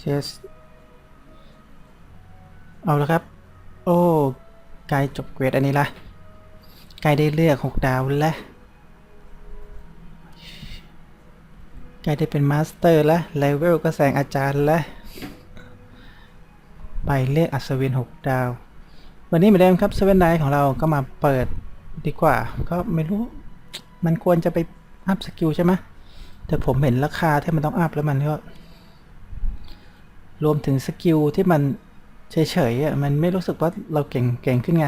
เทสเอาแล้วครับ โอ้ไกลจบเกรดอันนี้ละไกลได้เลือกหกดาวแล้วไกลได้เป็นมาสเตอร์แล้วเลเวลก็แซงอาจารย์แล้วไปเรียกอัศวินหกดาว วันนี้เหมือนเดิมครับเซเว่นไนของเราก็มาเปิดดีกว่า ก็ไม่รู้ มันควรจะไปอัพสกิลใช่ไหมแต่ผมเห็นราคาที่มันต้องอัพแล้วมันก็ รวมถึงสกิลที่มันเฉยๆอะมันไม่รู้สึกว่าเราเก่งเก่งขึ้นไง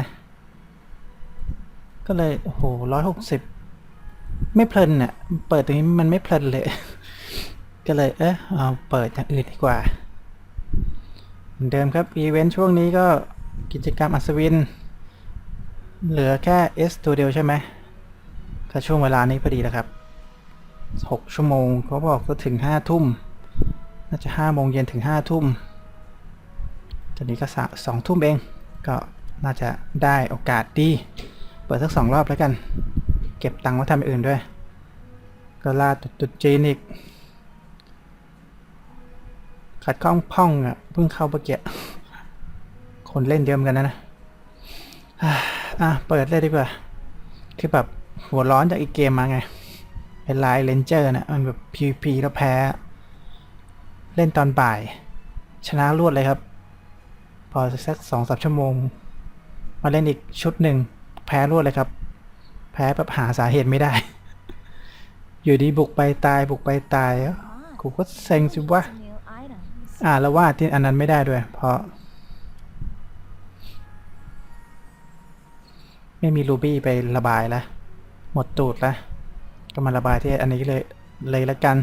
ก็เลย โอ้โหร้อยหกสิบไม่เพลินอะ เปิดตรงนี้มันไม่เพลินเลย ก็เลย เออเอาเปิดอย่างอื่นดีกว่าเหมือนเดิมครับ อีเวนต์ช่วงนี้ก็กิจกรรมอัศวิน เหลือแค่ S ตัวเดียวใช่ไหมก็ช่วงเวลานี้พอดีแล้วครับ 6 ชั่วโมงเขาบอกก็ถึง 5 ทุ่ม น่าจะ5โมงเย็นถึง5ทุ่มตอนนี้ก็สองทุ่มเอง ก็น่าจะได้โอกาสดี เปิดสักสองรอบแล้วกัน เก็บตังค์ไว้ทำอื่นด้วย ก็ลาตุดตุดจีนอีก ขัดข้องพ่องอะเพิ่งเข้าเมื่อกี้คนเล่นเยอะเหมือนกันนะนะอะอะ เปิดเลยดีกว่า คือแบบหัวร้อนจากอีกเกมมาไง เป็นไลน์เลนเจอร์นะ มันแบบ PVP แล้วแพ้ เล่นตอนบ่าย ชนะรวดเลยครับ พอสักสองสามชั่วโมง มาเล่นอีกชุดหนึ่ง แพ้รวดเลยครับ แพ้แบบหาสาเหตุไม่ได้ อยู่ดีบุกไปตายบุกไปตายกูก็เซ็งสิวะอ่าแล้วว่าที่อันนั้นไม่ได้ด้วย เพราะ ไม่มีรูบี้ไประบายแล้วหมดตูดแล้วก็มาระบายที่อันนี้เลยเลยละกัน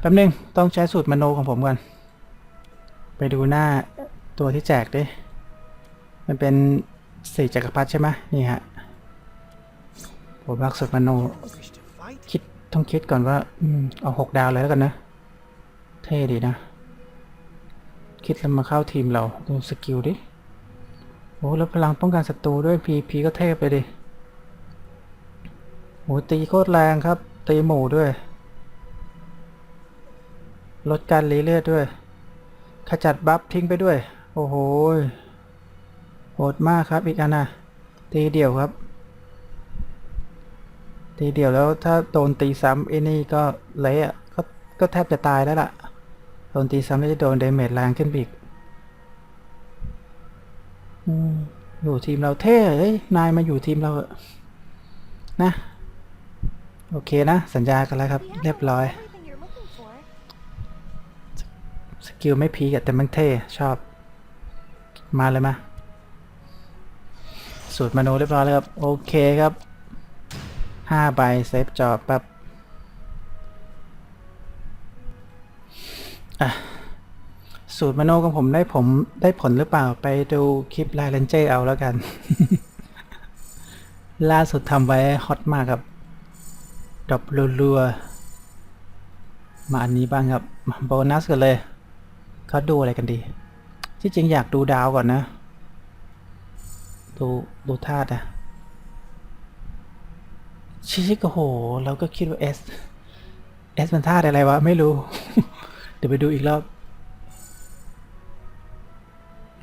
แป๊บนึง ต้องใช้สูตรมโนของผมก่อน ไปดูหน้าตัวที่แจกดิ มันเป็นสี่จักรพรรดิใช่ไหมนี่ฮะ ผมรักสูตรมโน คิดต้องคิดก่อนว่าอืเอาหกดาวเลยแล้วกันนะ เท่ดีนะ คิดแล้วมาเข้าทีมเราดูสกิลดิ โอ้แล้วพลังป้องกันศัตรูด้วยพีพีก็เทพไปดิโอ้ตีโคตรแรงครับ ตีหมู่ด้วย ลดการรีเลือดด้วย ขจัดบัฟทิ้งไปด้วย โอ้โห โหดมากครับอีกอันนะตีเดี่ยวครับ ตีเดี่ยวแล้วถ้าโดนตีซ้ำไอ้นี่ก็เละก็ก็แทบจะตายแล้วล่ะ โดนตีซ้ำแล้วจะโดนเดเมจแรงขึ้นไปอีกอยู่ทีมเราเท่เอ้ย นายมาอยู่ทีมเราเอะนะ โอเคนะ สัญญากันแล้วครับ เรียบร้อย กิลไม่พีกแต่มันเท่ชอบ มาเลยมาสูตรมโนเรียบร้อยแล้วครับ โอเคครับห้าใบเซฟจอแป๊บอะสูตรมโนของผมได้ผมได้ผลหรือเปล่าไปดูคลิปไลน์เลนเจอร์เอาแล้วกัน ล่าสุดทำไว้ฮอตมากครับดรอปรัวๆมาอันนี้บ้างครับ โบนัสกันเลย เขาดูอะไรกันดี ที่จริงอยากดูดาวก่อนนะ ดูดูธาตุอะชิคโอ้โห เราก็คิดว่า S S มันธาตุอะไรวะ ไม่รู้ เดี๋ยวไปดูอีกรอบ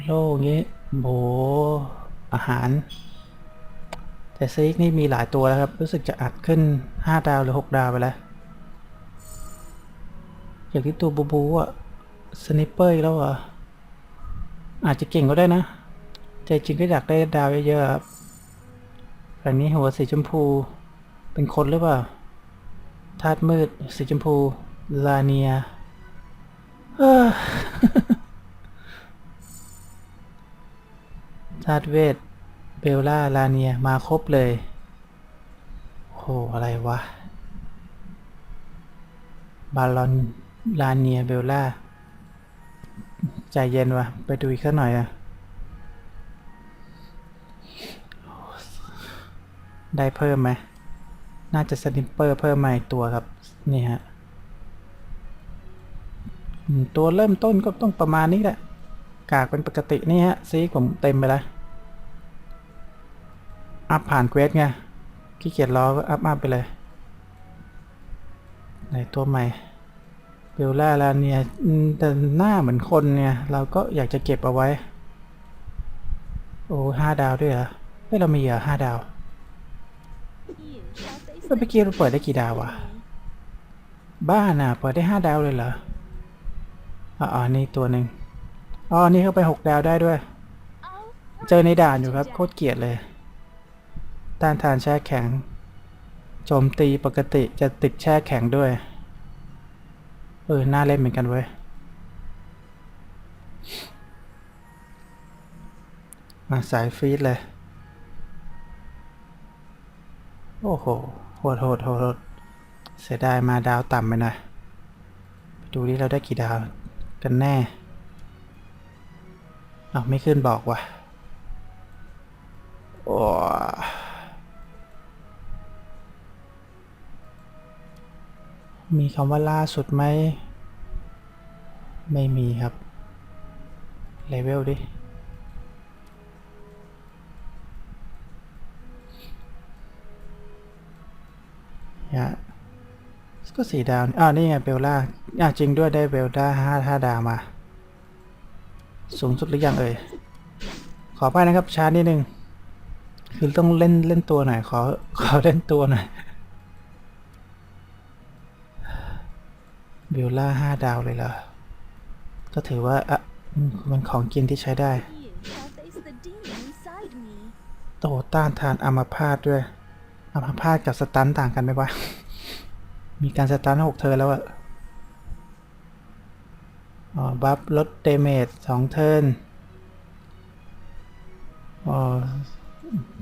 โล่งี้โบอาหาร แต่ซีกนี่มีหลายตัวแล้วครับ รู้สึกจะอัดขึ้น 5 ดาวหรือ 6 ดาวไปแล้ว อย่างที่ตัวบูบูอะ สนิปเปอร์อีกแล้วเหรอ อาจจะเก่งก็ได้นะ ใจจริงก็อยากได้ดาวเยอะๆครับแบบนี้หัวสีชมพู เป็นคนหรือเปล่า ธาตุมืดสีชมพู ลาเนียธาตุเวท เบลล่า ลาเนีย มาครบเลยโหอะไรวะ บาลอน ลาเนีย เบลล่า ใจเย็นวะไปดูอีกสักหน่อยอะได้เพิ่มไหม น่าจะสนิปเปอร์เพิ่มมาอีกตัวครับ นี่ฮะ ตัวเริ่มต้นก็ต้องประมาณนี้แหละ กากเป็นปกตินี่ฮะ ซีผมเต็มไปแล้ว อัพผ่านเควสไง ขี้เกียจรอก็อัพอัพไปเลย ไหนตัวใหม่ เบลล่าลาเนียแต่หน้าเหมือนคนเนี่ย เราก็อยากจะเก็บเอาไว้ โอ้ห้าดาวด้วยเหรอเฮ้ยเรามีเหรอห้าดาว You shall face เมื่อกี้เราเปิดได้กี่ดาววะบ้าน่ะเปิดได้ห้าดาวเลยเหรออ๋ออ๋อนี่ตัวหนึ่งอ๋อนี่เข้าไปหกดาวได้ด้วย เจอในด่านอยู่ครับ โคตรเกลียดเลย ต้านทานแช่แข็ง โจมตีปกติจะติดแช่แข็งด้วย เออ น่าเล่นเหมือนกันเว้ย มาสายฟีดเลย โอ้โห โหดโหดโหดโดเสียดายมาดาวต่ำไปหน่อยไปดูดิเราได้กี่ดาวกันแน่อ้าไม่ขึ้นบอกว่ะโอ้ มีคำว่าล่าสุดไหม ไม่มีครับ เลเวลดิ ฮะ ก็สี่ดาว อ้าว นี่ไงเบลล่า อะจริงด้วยได้เบลล่าห้าห้าดาวมา สูงสุดหรือยังเอ่ย ขอไปนะครับช้านิดนึง คือต้องเล่นเล่นตัวหน่อย ขอ ขอเล่นตัวหน่อย เบลล่าห้าดาวเลยเหรอ ก็ถือว่า อะ มันของกินที่ใช้ได้ โตต้านทานอัมพาตด้วย อัมพาตกับสตันต่างกันไหมวะ มีการสตันหกเทิร์แล้วอะอ๋อ บัฟลดเดเมจสองเทิร์น อ๋อ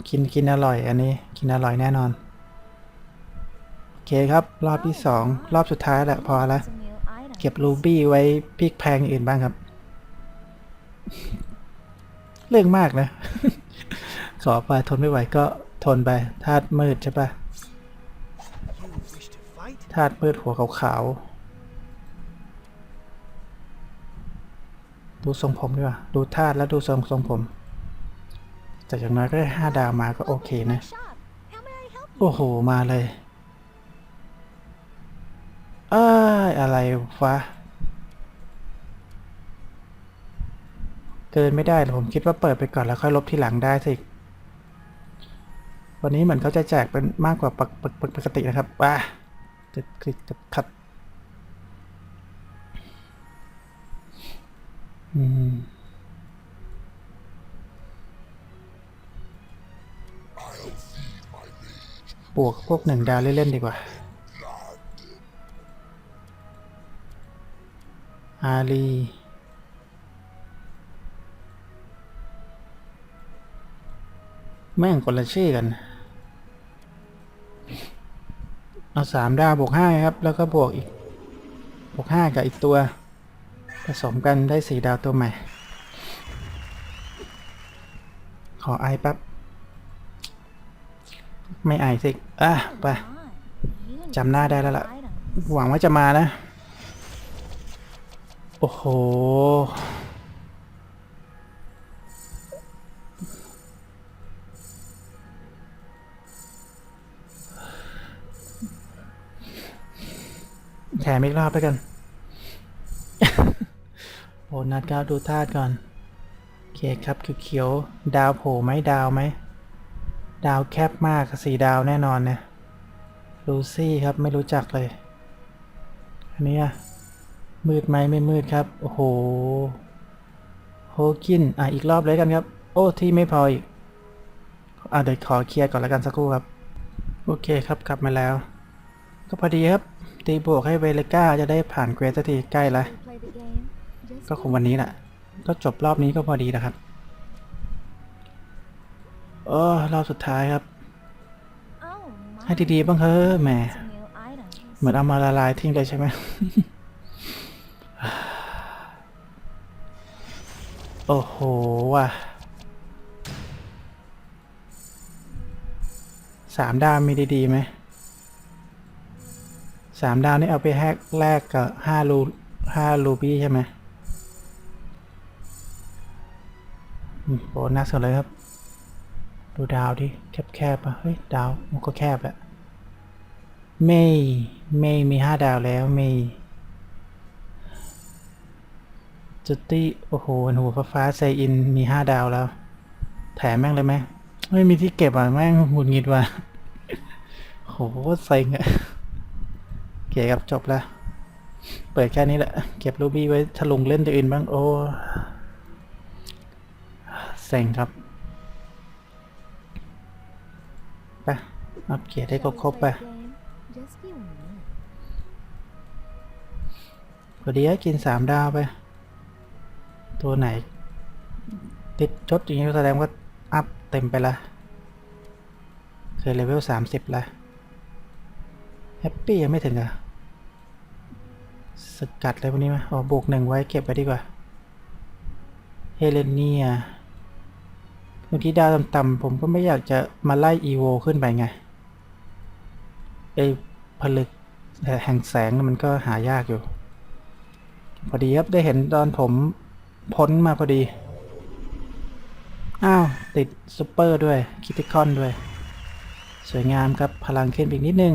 กินกินอร่อยอันนี้ กินอร่อยแน่นอน เคครับ รอบที่สองรอบสุดท้ายแหละพอละเก็บรูบี้ไว้พลิกแพงอย่างอื่นบ้างครับ เรื่องมากนะ ขอไปทนไม่ไหวก็ทนไปธาตุมืดใช่ปะธาตุมืดหัวขาวๆ ดูทรงผมดีกว่า ดูธาตุแล้วดูทรงทรงผมแต่อย่างน้อยก็ได้ห้าดาวมาก็โอเคนะ โอ้โห มาเลย เอ้ยอะไรวะเกินไม่ได้หรอผมคิดว่าเปิดไปก่อนแล้วค่อยลบทีหลังได้สิวันนี้เหมือนเขาจะแจกเป็นมากกว่าปกปกปกปกตินะครับว้าจะคลิกจะขัดอืมบวกพวกหนึ่งดาวเล่นๆดีกว่า อารีแม่งคนละชื่อกันเอาสามดาวบวกห้าครับ แล้วก็บวกอีกบวกห้ากับอีกตัว ผสมกันได้สี่ดาวตัวใหม่ ขอไอแป๊บ ไม่ไอสิอะไปจำหน้าได้แล้วล่ะ หวังว่าจะมานะ อ้โห แถมอีกรอบไปกัน โอ้นัดก้าวดูธาตุก่อน โอเคครับคือเขียวๆดาวโผล่ไหมดาวไหม ดาวแคบมากสี่ดาวแน่นอนเนี่ย ลูซี่ครับไม่รู้จักเลย อันเนี้ย มืดไหมไม่มืดครับ โอ้โห โฮกิน อะ อีกรอบเลยกันครับ โอ้ ที่ไม่พออีก อะ เดี๋ยวขอเคลียร์ก่อนแล้วกันสักครู่ครับ โอเคครับ กลับมาแล้ว ก็พอดีครับ ตีบวกให้เวเลก้าจะได้ผ่านเกรดสักทีใกล้ละ ก็คงวันนี้แหละ ก็จบรอบนี้ก็พอดีนะครับโอ้รอบสุดท้ายครับ ให้ดีๆบ้างเฮ้อะแหม เหมือนเอามาละลายทิ้งเลยใช่ไหม โอ้โหว่ะสามดาวมีดีๆไหมสามดาวนี่เอาไปแฮกแลกกับห้ารูห้ารูบี้ใช่ไหมอืมโบนัสนเลยครับ ดูดาวดิแคบๆอะเฮ้ย ดาวมันก็แคบแหละเมย์เมย์มีห้าดาวแล้วเมย์ จุดตี้ โอ้โหหัวฟ้าฟ้าไซอินมีห้าดาวแล้ว แถมแม่งเลยไหมไม่มีที่เก็บอะ แม่งหงุดหงิดว่ะโหเซ็งอะโอเคครับจบแล้ว เปิดแค่นี้แหละ เก็บรูบี้ไว้ถ้าลงเล่นตัวอื่นบ้าง โอ้เซ็งครับไปอัปเกรดให้ครบๆไปพอดีกินสามดาวไป ตัวไหน ติดชดอย่างนี้แสดงว่า อัพเต็มไปละเคยเลเวลสามสิบละแฮปปี้ยังไม่ถึงอะสกัดอะไรพวกนี้ไหมอ๋อบวกหนึ่งไว้เก็บไว้ดีกว่า เฮเลนเนียบางทีดาวต่ำๆผมก็ไม่อยากจะมาไล่อีโวขึ้นไปไงไอผลึกแห่งแสงมันก็หายากอยู่ พอดีครับได้เห็นตอนผม พ้นมาพอดี อ้าว ติดซูเปอร์ด้วย คิติคอนด้วย สวยงามครับ พลังขึ้นปอีกนิดนึง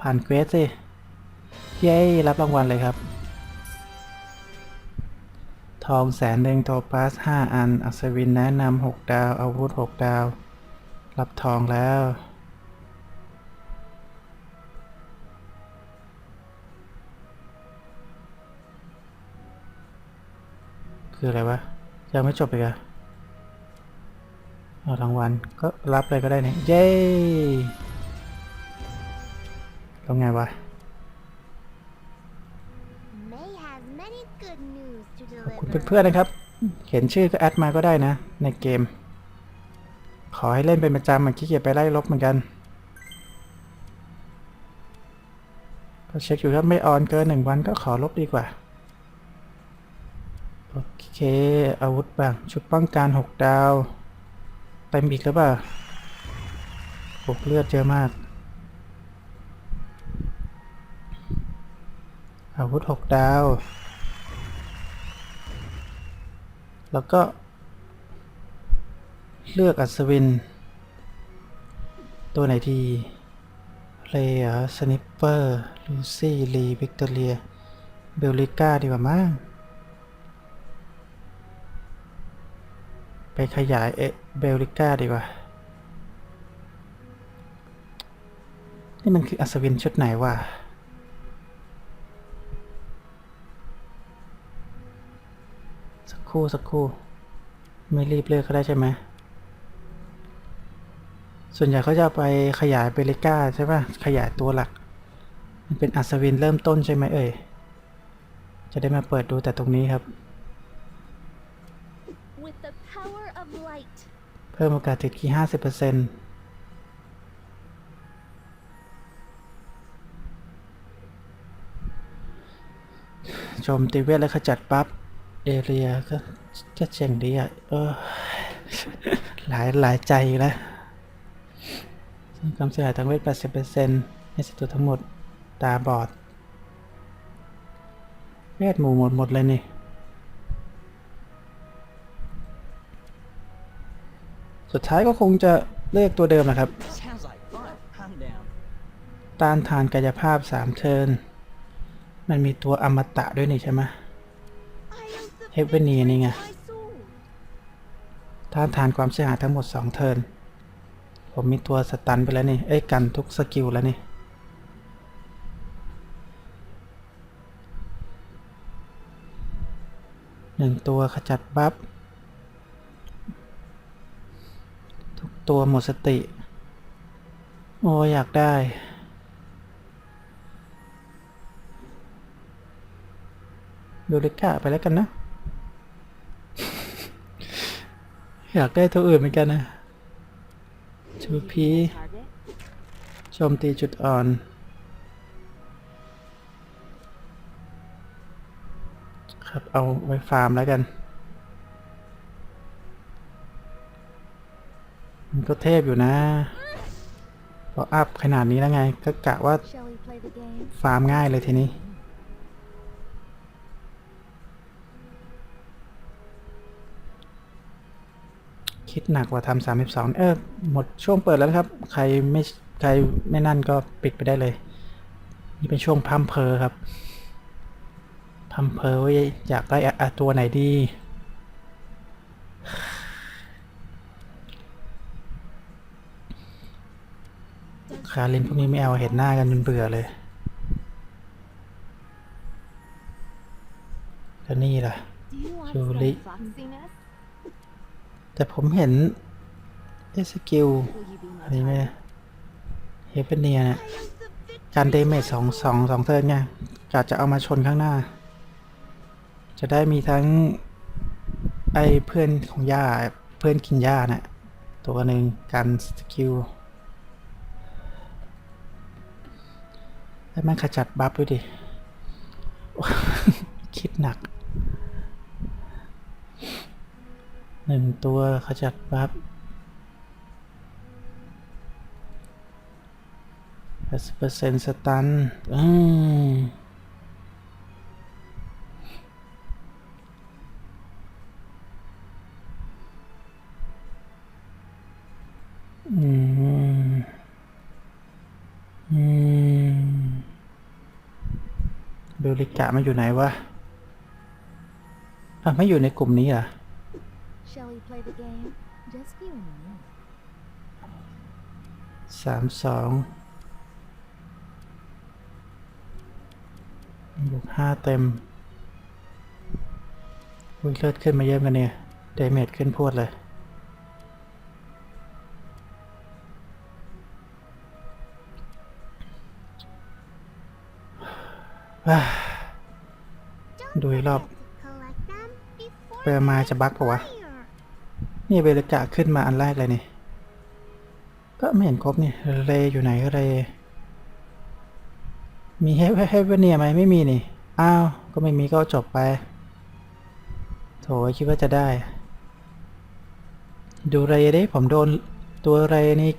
ผ่านเควสสิ เย้ รับรางวัลเลยครับ ทองแสนหนึ่งโทปัสห้าอัน อัศวินแนะนำหกดาว อาวุธหกดาว รับทองแล้ว คืออะไรวะ ยังไม่จบอีกอะเอารางวัลก็รับเลยก็ได้เนี่ยเย้ทำไงวะ May have many good news to ขอบคุณ deliver. เพื่อนๆนะครับเห็นชื่อก็แอดมาก็ได้นะ ในเกม ขอให้เล่นเป็นประจำมันขี้เกียจไปไล่ลบเหมือนกันก็เช็คอยู่ครับไม่ออนเกินหนึ่งวันก็ขอลบดีกว่า โอเค อาวุธบ้างชุดป้องกันหกดาวเต็มอีกหรือเปล่าบวกเลือดเยอะมาก อาวุธหกดาว แล้วก็ เลือกอัศวิน ตัวไหนดีเลย์สนิปเปอร์ ลูซี่ ลี วิกตอเรีย เบลลิก้าดีกว่ามั้ง ไปขยายเอเบลลิก้าดีกว่า นี่มันคืออัศวินชุดไหนวะสักครู่สักครู่ ไม่รีบเลือกก็ได้ใช่ไหมส่วนใหญ่เขาจะไปขยายเบลิก้าใช่ป่ะ ขยายตัวหลัก มันเป็นอัศวินเริ่มต้นใช่ไหมเอ่ย จะได้มาเปิดดูแต่ตรงนี้ครับ เพิ่มโอกาสติดที่ห้าสิบเปอร์เซ็นต์โจมตีเวทและขจัดบัฟเอเรียก็จะเจ๋งดีอะเออหลายหลายใจอยู่แล้วความเสียหายทางเวท 80%ในศัตรูทั้งหมด ตาบอด เวทหมู่หมดหมดเลยนี่ สุดท้ายก็คงจะเลือกตัวเดิมนะครับ ต้านทานกายภาพ 3 เทิร์นมันมีตัวอมตะด้วยนี่ใช่ไหมเฮฟเวนีนี่ไง ต้านทานความเสียหายทั้งหมด 2 เทิร์นผมมีตัวสตันไปแล้วนี่ เอ้ยกันทุกสกิลแล้วนี่หนึ่งตัวขจัดบัฟ ตัวหมดสติ โอ้อยากได้ ดูเลก้าไปแล้วกันนะ อยากได้ตัวอื่นเหมือนกันนะชูพีโจมตีจุดอ่อนครับเอาไว้ฟาร์มแล้วกัน ก็เทพอยู่นะพออัพขนาดนี้แล้วไง ก็กะว่า Shall we play the game? ฟาร์มง่ายเลยทีนี้ คิดหนักกว่าทำสามสิบสองเออ หมดช่วงเปิดแล้วนะครับ ใครไม่ใครไม่นั่นก็ปิดไปได้เลย นี่เป็นช่วงพัมเพอครับทำเพอว่าอยากได้อะอะตัวไหนดี คารินพวกนี้ไม่เอาเห็นหน้ากันจนเบื่อเลยแล้วนี่ล่ะ Do you want Julie. some foxiness? แต่ผมเห็นเอสกิลอันนี้ไหมเฮเปเนียเนี่ยการเดเมจสองสองสองเทิร์นไงกะจะเอามาชนข้างหน้า จะได้มีทั้ง ไอเพื่อนของย่าเพื่อนกินย่าน่ะตัวหนึ่งการสกิล แล้วมันขจัดบัฟด้วยดิ คิดหนัก หนึ่งตัวขจัดบัฟแปดสิบเปอร์เซ็นต์สตัน อืมอืม อืม เบลลิกะมันอยู่ไหนวะอะไม่อยู่ในกลุ่มนี้เหรอ Shall we play the game? Just you and me. สามสองบวกห้าเต็มวิ่งเลือดขึ้นมาเยอะกันเนี่ยเดเมจขึ้นพรวดเลย ดูรอบไปมาจะบักปะวะ นี่เบลกะขึ้นมาอันแรกเลยนี่ ก็ไม่เห็นครบนี่ เรอยู่ไหนก็เร มีเฮฟเฮฟเนียไหมไม่มีนี่ อ้าว ก็ไม่มีก็จบไป โถคิดว่าจะได้ ดูเรดิผมโดนตัวเรนี่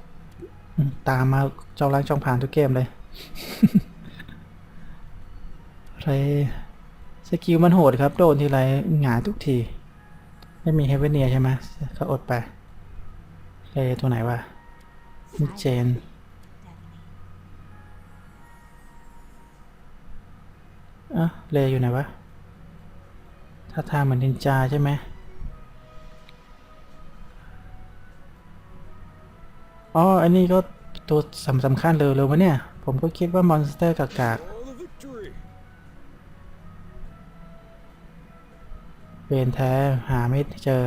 ตามมาจองล้างจองผ่านทุกเกมเลย เรสกิลมันโหดครับ โดนทีไรหงายทุกที ไม่มีเฮเวนเนียใช่ไหมก็อดไปเรตัวไหนวะนี่เจนอะเลอยู่ไหนวะถ้าทางเหมือนนินจาใช่ไหมอ๋อ อันนี้ก็ตัวสำสำคัญเลยเลยวะเนี่ย ผมก็คิดว่ามอนสเตอร์กากา วนแท้หาไม่เจอ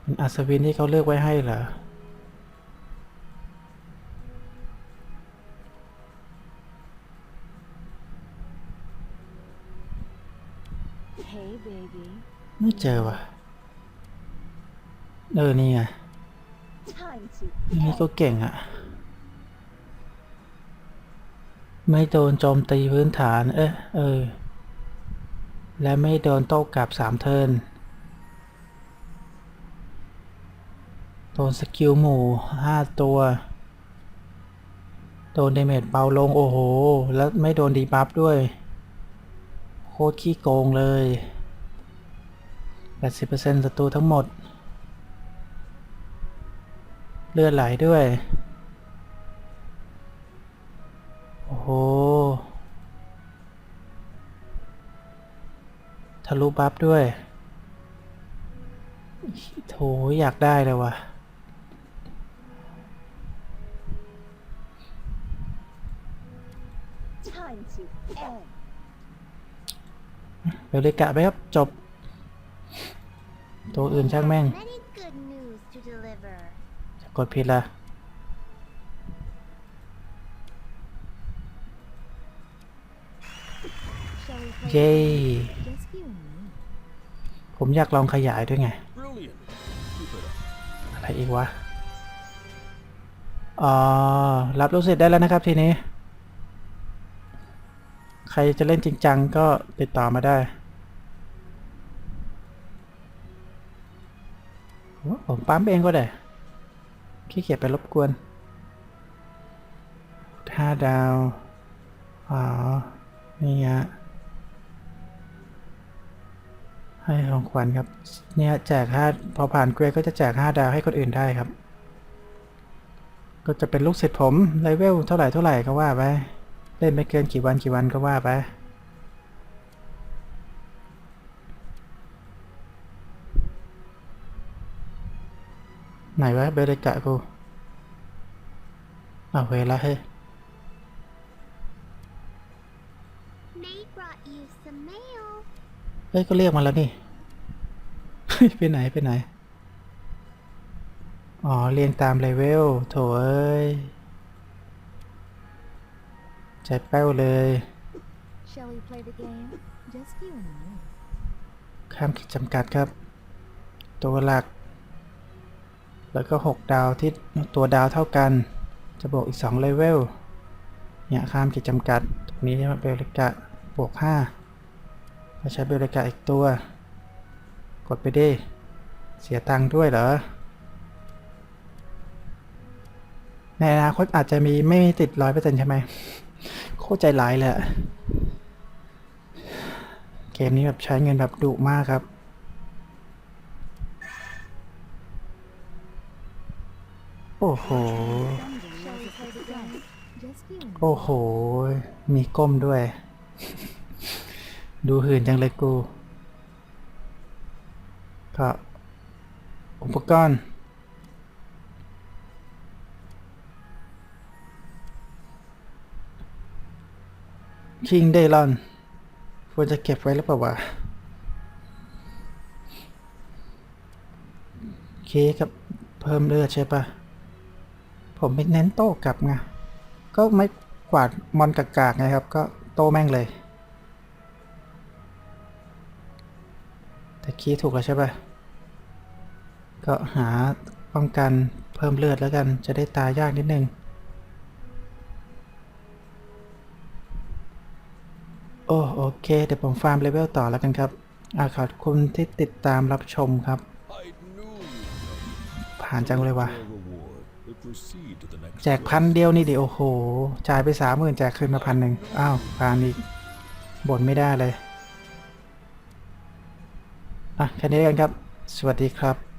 เป็นอัศวินที่เขาเลือกไว้ให้เหรอ Hey, baby. ไม่เจอว่ะ เออ นี่ไง Time to นี่ก็เก่งอะ่ะ ไม่โดนโจมตีพื้นฐาน เอ๊ะ เออ และไม่โดนโต้กลับสามเทิร์นโดนสกิลหมู่ห้าตัว โดนเดเมจเบาลง โอ้โห แล้วไม่โดนดีบัฟด้วย โคตรขี้โกงเลย 80%ศัตรูทั้งหมด เลือดไหลด้วย โอ้โห ทะลุบัฟด้วยโถอยากได้เลยว่ะ time to end. เบลลิกะไปครับ จบ ตัวอื่นช่างแม่ง จะกดผิดละเย้ ผมอยากลองขยายด้วยไง Brilliant! Keep it up. อะไรอีกวะอ๋อรับรู้สิทธิ์ได้แล้วนะครับทีนี้ ใครจะเล่นจริงจังก็ติดต่อมาได้โอ้ผมปั๊มเองก็ได้ขี้เกียจไปรบกวนห้าดาว อ๋อ นี่ฮะ ให้ของขวัญครับ เนี่ยแจกห้าพอผ่านเกรดก็จะแจกห้าดาวให้คนอื่นได้ครับ ก็จะเป็นลูกศิษย์ผมเลเวลเท่าไหร่เท่าไหร่ก็ว่าไปเล่นไม่เกินกี่วันกี่วันก็ว่าไปไหนวะเบริกะกูเอาเวลาเฮ้ เฮ้ย ก็เรียกมาแล้วนี่เฮ้ยไปไหน ไปไหน อ๋อ เรียงตามเลเวลโถเอ้ย ใจแป้วเลย Shall we play the game? Just you and me. ข้ามขีดจำกัดครับ ตัวหลัก แล้วก็ 6 ดาวที่ตัวดาวเท่ากัน จะบวกอีก2เลเวลเนี่ยข้ามขีดจำกัด ตรงนี้เบลลิกะบวก 5 แล้วใช้เบลลิกะอีกตัว กดไปดิ เสียตังค์ด้วยเหรอ ในอนาคตอาจจะมีไม่ติดร้อยเปอร์เซ็นต์ใช่ไหม โคตรใจร้ายเลย เกมนี้แบบใช้เงินแบบดุมากครับโอ้โห โอ้โห มีก้มด้วย ดูหื่นจังเลยกูก็อุปกรณ์ คิงเดลอนควรจะเก็บไว้หรือเปล่าวะเคครับเพิ่มเลือดใช่ปะผมไม่เน้นโต้กลับไง ก็ไม่กวาดมอนกากๆไงครับ ก็โต้แม่งเลย ต่คีย์ถูกแล้วใช่ปะก็หาป้องกันเพิ่มเลือดแล้วกันจะได้ตายยากนิดนึง โอ้โอเค เดี๋ยวผมฟาร์มเลเวลต่อแล้วกันครับอาขอบคุณที่ติดตามรับชมครับ ผ่านจังเลยว่ะแจกพันเดียวนี่ดิโอ้โห จ่ายไปสามหมื่นแจกคืนมาพันหนึ่งอ้าวผ่านอีกบ่นไม่ได้เลย อะแค่นี้กันครับ สวัสดีครับ